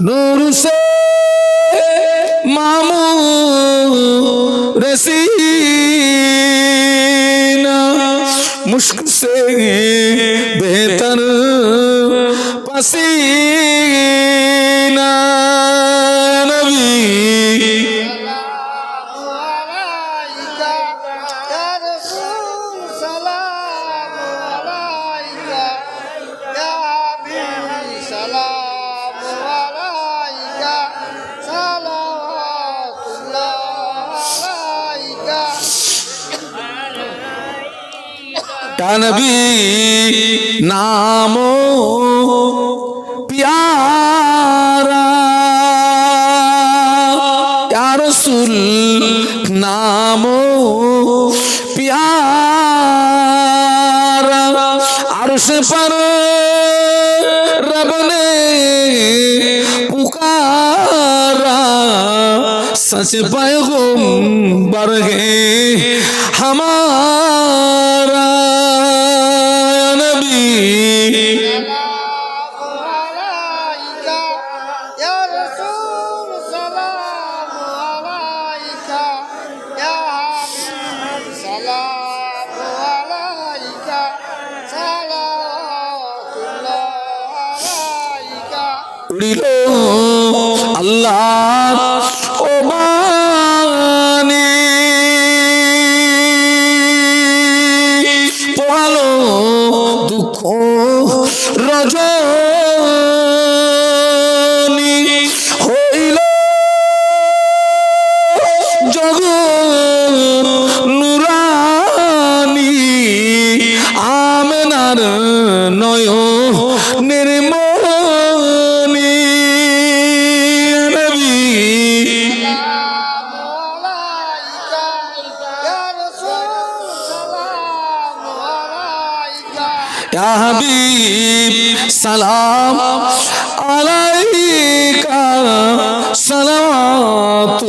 नूर से मामू रसीना मुश्क से बेहतर पसीना नबी नामो प्यारा या रसूल नामो प्यारा अर्श पर रब ने पुकारा सच पैगंबर है हमारा উড়িল আল্লাহ ও বাণী পোহালো দুঃখ রজনী ইয়া হাবিব সালাম আলাইকা সালামাতুল্লাহ।